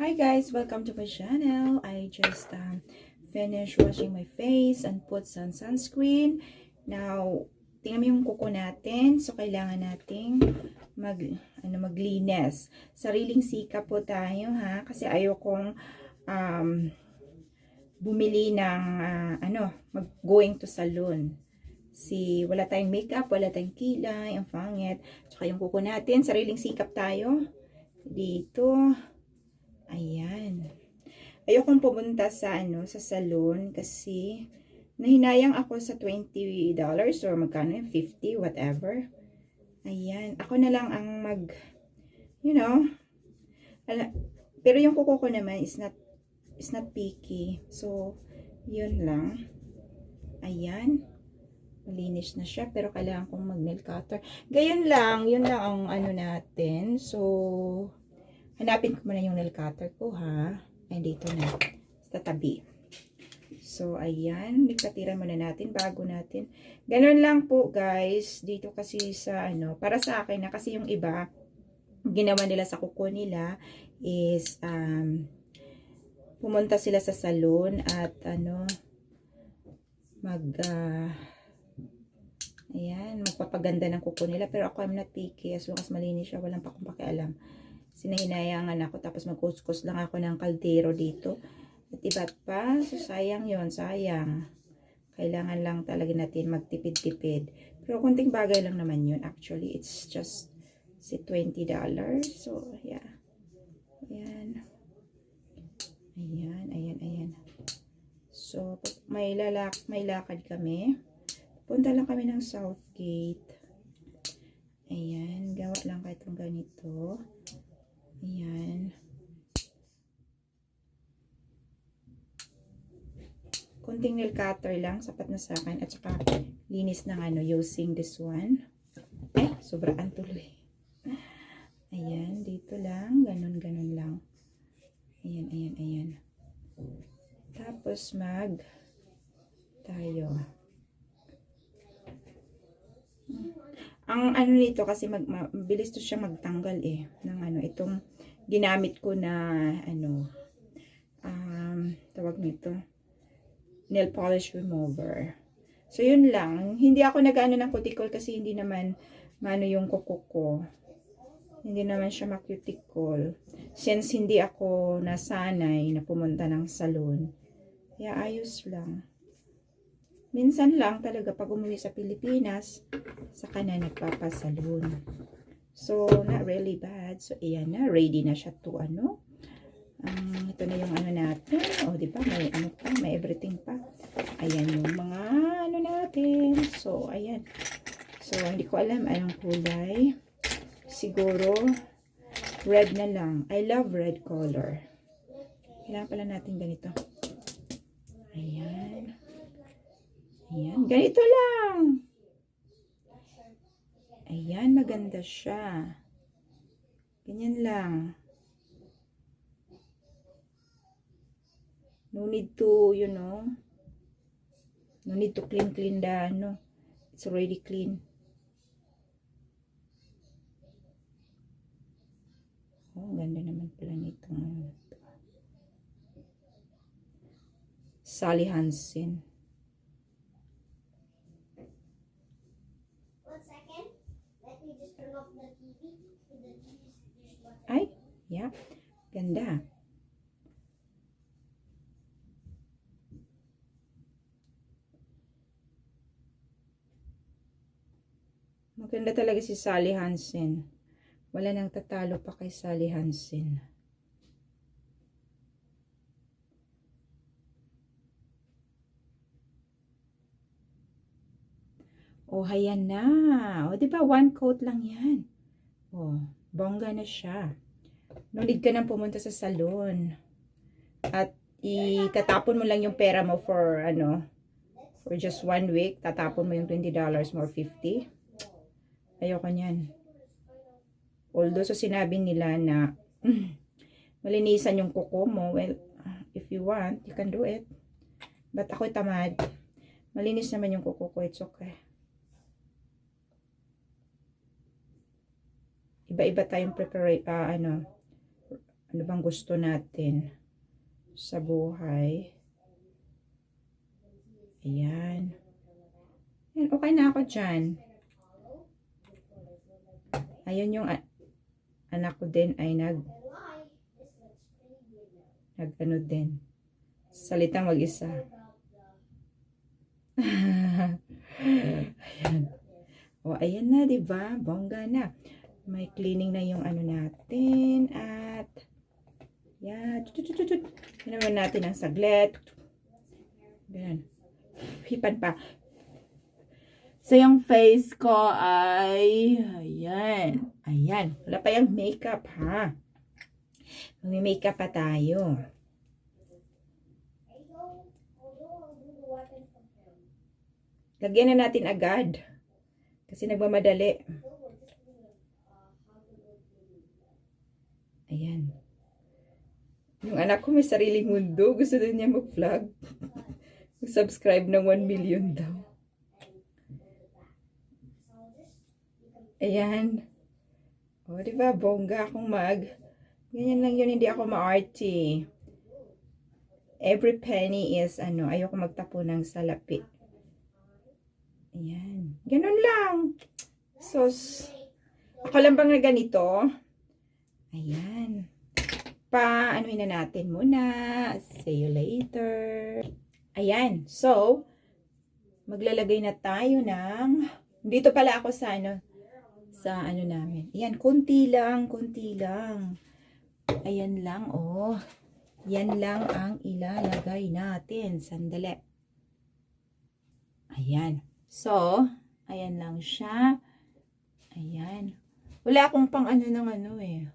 Hi guys, welcome to my channel. I just um, finished washing my face and put some sunscreen. Now, tingnan mo yung kuko natin. So, kailangan nating mag, ano, maglinis. Sariling sika po tayo ha. Kasi ayokong um, bumili ng ah, ano, mag going to salon. Si wala tayong makeup, wala tayong kilay, ang pangit. Tsaka yung kuko natin, sariling sikap tayo. Dito. Ayan. Ayokong pumunta sa ano, sa salon kasi nahinayang ako sa $20 or magkano yun, 50, whatever. Ayan. Ako na lang ang mag, you know, ala, pero yung kuko ko naman is not, is not picky. So, yun lang. Ayan. Malinis na siya, pero kailangan kong mag-nail cutter. Gayon lang, yun lang ang ano natin. So, hanapin ko muna yung nail cutter ko, ha? Ay, dito na. Sa tabi. So, ayan. Nagkatiran muna natin bago natin. Ganun lang po, guys. Dito kasi sa, ano, para sa akin na kasi yung iba, ginawa nila sa kuko nila is, um, pumunta sila sa salon at, ano, mag, ah, ayan, magpapaganda ng kuko nila. Pero ako, I'm not picky. As long as malinis siya, walang pa akong pakialam sinahinayangan ako tapos magkuskus lang ako ng kaldero dito. At iba't pa so sayang yon sayang. Kailangan lang talaga natin magtipid-tipid. Pero kunting bagay lang naman yun. Actually it's just si $20 so yeah. Ayan. Ayan ayan ayan. So may lalak may lakad kami punta lang kami ng Southgate. Ayan gawa lang kahit itong ganito Ayan. Kunting nail cutter lang. Sapat na sa akin. At saka linis ng ano using this one. Ay, sobraan tuloy. Ayan. Dito lang. Ganon, ganon lang. Ayan, ayan, ayan. Tapos mag tayo. Ang ano nito kasi mag, mabilis to siya magtanggal eh ng ano itong ginamit ko na ano um, tawag nito nail polish remover. So yun lang, hindi ako nag-ano ng cuticle kasi hindi naman mano yung kuko ko. Hindi naman siya makuticle. Since hindi ako nasanay na pumunta ng salon. Kaya ayos lang. Minsan lang talaga pag umuwi sa Pilipinas, saka na nagpapasalon. So, not really bad. So, ayan na. Ready na siya to ano. Um, ito na yung ano natin. O, di ba? May ano pa. May everything pa. Ayan yung mga ano natin. So, ayan. So, hindi ko alam anong kulay. Siguro, red na lang. I love red color. Kailangan pala natin ganito. Ayan. Ayan, ganito lang. Ayan, maganda siya. Ganyan lang. No need to, you know, no need to clean, clean the, ano, it's already clean. Oh, ganda naman pala nito. Sally Hansen. Ay, yeah. Ganda. Maganda talaga si Sally Hansen. Wala nang tatalo pa kay Sally Hansen. Oh, hayan na. O, oh, di ba one coat lang yan. Oh, bongga na siya. No need ka nang pumunta sa salon. At itatapon mo lang yung pera mo for ano, for just one week. Tatapon mo yung $20 more 50. Ayoko niyan. Although so sinabi nila na malinisan yung kuko mo, well, if you want, you can do it. But ako tamad. Malinis naman yung kuko ko, it's okay. Iba-iba tayong prepare, uh, ano, ano bang gusto natin sa buhay. Ayan. Ayan, okay na ako dyan. Ayun yung anak ko din ay nag nag ano din. Salitang mag-isa. ayan. O, ayan na, di ba? Bongga na. May cleaning na yung ano natin. At, yan. Tut, tut, tut, tut. Yan naman natin ang saglit. Ganyan. Hipan pa. So, yung face ko ay, ayan. Ayan. Wala pa yung makeup, ha? May makeup pa tayo. Lagyan na natin agad. Kasi nagmamadali. Ayan. Yung anak ko may sariling mundo. Gusto din niya mag-vlog. Subscribe ng 1 million daw. Ayan. O, di ba? Bongga akong mag. Ganyan lang yun. Hindi ako ma-arty. Every penny is, ano, ayoko magtapo ng salapi. Ayan. Ganun lang. So, ako lang bang na ganito? Ayan. Pa, ano na natin muna. See you later. Ayan. So, maglalagay na tayo ng, dito pala ako sa ano, sa ano namin. Ayan, konti lang, konti lang. Ayan lang, oh. Yan lang ang ilalagay natin. Sandali. Ayan. So, ayan lang siya. Ayan. Wala akong pang ano ng ano eh.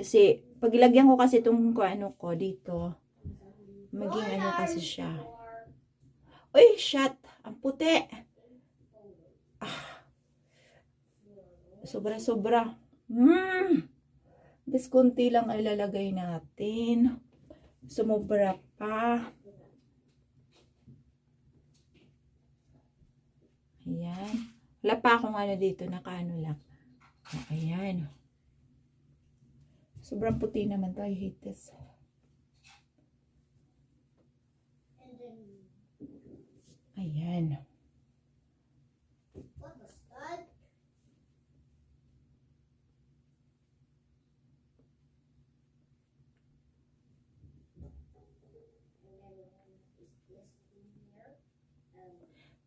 Kasi, pag ilagyan ko kasi itong ano ko dito, maging ano kasi siya. Uy, shot! Ang puti! Ah. Sobra-sobra. Hmm! Konti lang ang ilalagay natin. Sumobra pa. Ayan. Wala pa akong ano dito, nakaano lang. O, Ayan. Sobrang puti naman to. I hate this. Ayan.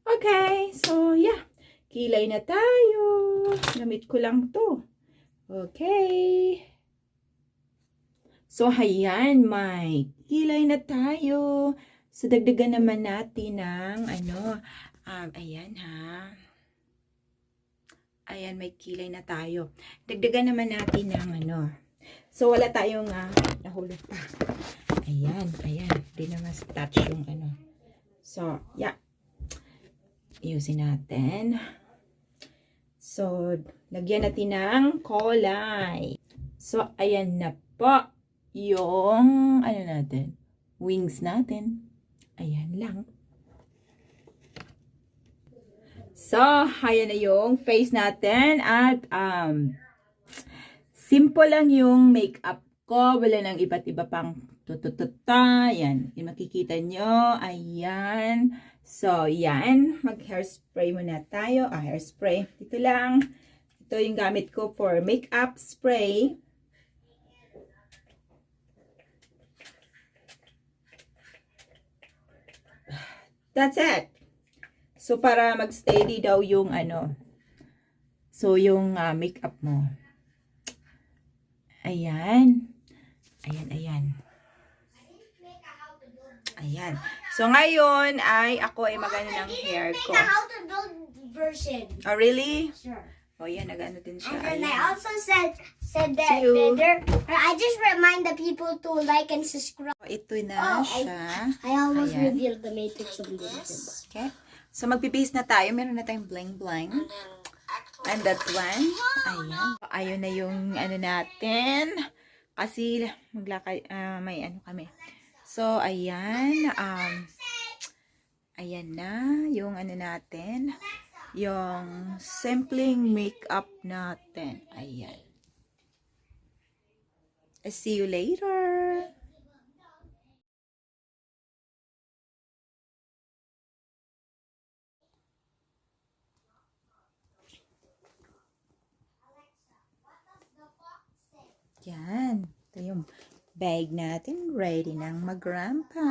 Okay, so yeah. Kilay na tayo. Gamit ko lang to. Okay. So, hayan, may kilay na tayo. So, dagdagan naman natin ng ano, um, ayan ha. Ayan, may kilay na tayo. Dagdagan naman natin ng ano. So, wala tayong uh, nahulog pa. Ayan, ayan. Hindi na mas touch yung ano. So, yeah. Iusin natin. So, lagyan natin ng kulay. So, ayan na po yung, ano natin, wings natin. Ayan lang. So, ayan na yung face natin at um, simple lang yung makeup ko. Wala nang iba't iba pang tutututa. Ayan, yung makikita nyo. Ayan. So, yan. Mag-hairspray muna tayo. Ah, hairspray. Dito lang. Ito yung gamit ko for makeup spray. That's it. So, para mag-steady daw yung ano. So, yung ah, makeup mo. Ayan. Ayan, ayan. Ayan. So, ngayon ay ako ay magano ng hair ko. How to build version. Oh, really? Sure. Oh, yan. Nagano din siya. And then I also said said that See you. there. I just remind the people to like and subscribe. So, ito na Oh, I- siya. I almost Ayan. revealed the matrix of this. Okay. So, magpipis na tayo. Meron na tayong bling-bling. And that one. Ayan. Ayun na yung ano natin. Kasi maglakay, ah, may ano kami. So, ayan. Um, ayan na yung ano natin. Yung sampling makeup natin. Ayan. See you later. Yan. Ito yung bag natin. Ready nang mag-rampa.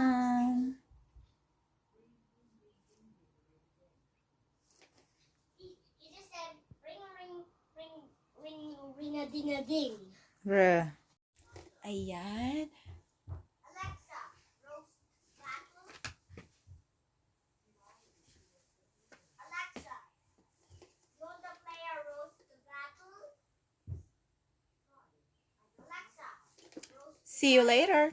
A ding a ding. Bruh. Ayan. Alexa, roast battle. Alexa, you want to play a roast battle? Alexa, roast See you later.